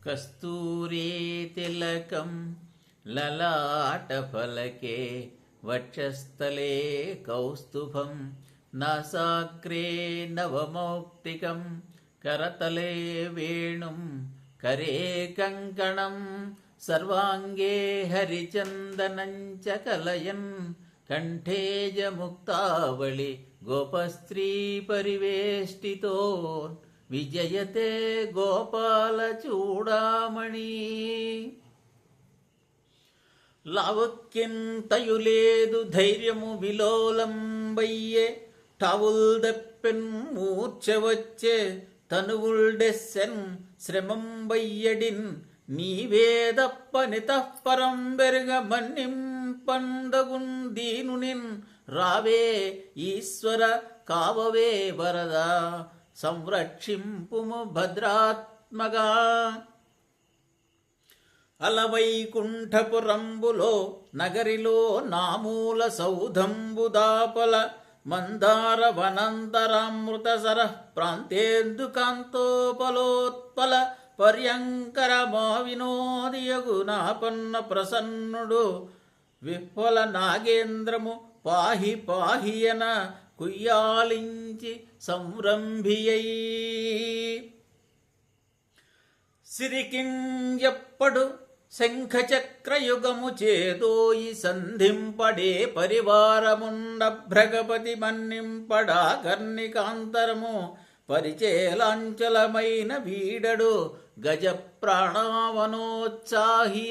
కస్తూరీ తిలకం లలాటఫలకే వక్షస్థలే కౌస్తుభం నాసాగ్రే నవమౌక్తికం కరతలే వేణుం కరే కంకణం సర్వాంగే హరిచందనం చ కలయన్ కంఠేజ ముక్తావళి గోపస్త్రీ పరివేష్టితో విజయతే గోపాల చూడామణి. లావక్యంతయులేదు ధైర్యము విలోలంబయ్యే టవుల్ దప్పెన్ మూర్ఛ తనువుల్డెస్సెన్ శ్రమంబయ్యడిన్ బయ్యడిన్ నీవేదప్పనిత పరం బెరగ మన్నింపందగున్ దీనునిన్ రావే ఈశ్వర కావవే వరదా. సంరక్షింపుము భద్రాత్మగా అలవైకుంఠపురంబులో నగరిలో నామూల సౌధంబుదాపల మందార వనంతరామృతసర ప్రాంతేందుకాంతోపలోత్పల పర్యంకర మా వినోదియగు నాపన్న ప్రసన్నుడు విఫల నాగేంద్రము పాహి పాహియన కుయ్యాలించి సంరంభియై. సిరికింజప్పడు శంఖచక్రయుగము చేదోయి సంధింపడే పరివారముండభ్రగపతి మన్నింపడా కర్ణికాంతరము పరిచేలాంచలమైన వీడడు గజ ప్రాణావనోత్సాహి